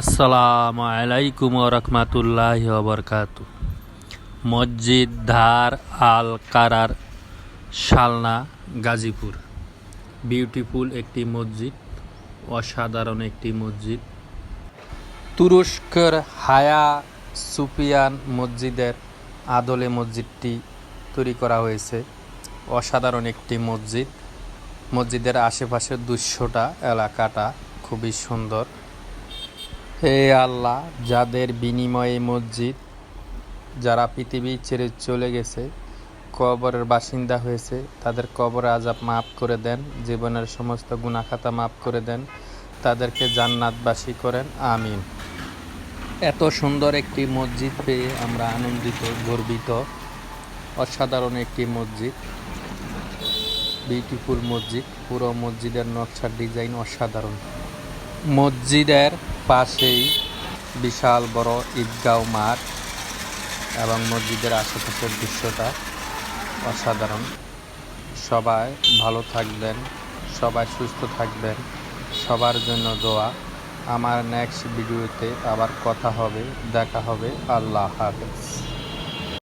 আসসালামু আলাইকুম রহমতুল্লাহ বরকাত মসজিদ ধার আল কারার শালনা, গাজীপুর। বিউটিফুল একটি মসজিদ, অসাধারণ একটি মসজিদ। তুরস্কের হায়া সুফিয়ান মসজিদের আদলে মসজিদটি তৈরি করা হয়েছে। অসাধারণ একটি মসজিদ। মসজিদের আশেপাশের দৃশ্যটা এলাকাটা খুবই সুন্দর। হে আল্লাহ, যাদের বিনিময়ে মসজিদ, যারা পৃথিবী ছেড়ে চলে গেছে, কবরের বাসিন্দা হয়েছে, তাদের কবর আজাব মাফ করে দেন, জীবনের সমস্ত গুণাখাতা মাফ করে দেন, তাদেরকে জান্নাতবাসী করেন, আমিন। এত সুন্দর একটি মসজিদ পেয়ে আমরা আনন্দিত, গর্বিত। অসাধারণ একটি মসজিদ। বিউটিফুল মসজিদ, পুরো মসজিদের নকশার ডিজাইন অসাধারণ। মসজিদের পাশেই বিশাল বড় ঈদগাঁও মাঠ এবং মসজিদের আশেপাশের দৃশ্যটা অসাধারণ। সবাই ভালো থাকবেন, সবাই সুস্থ থাকবেন, সবার জন্য দোয়া। আমার নেক্সট ভিডিওতে আবার কথা হবে, দেখা হবে। আল্লাহ হাফেজ।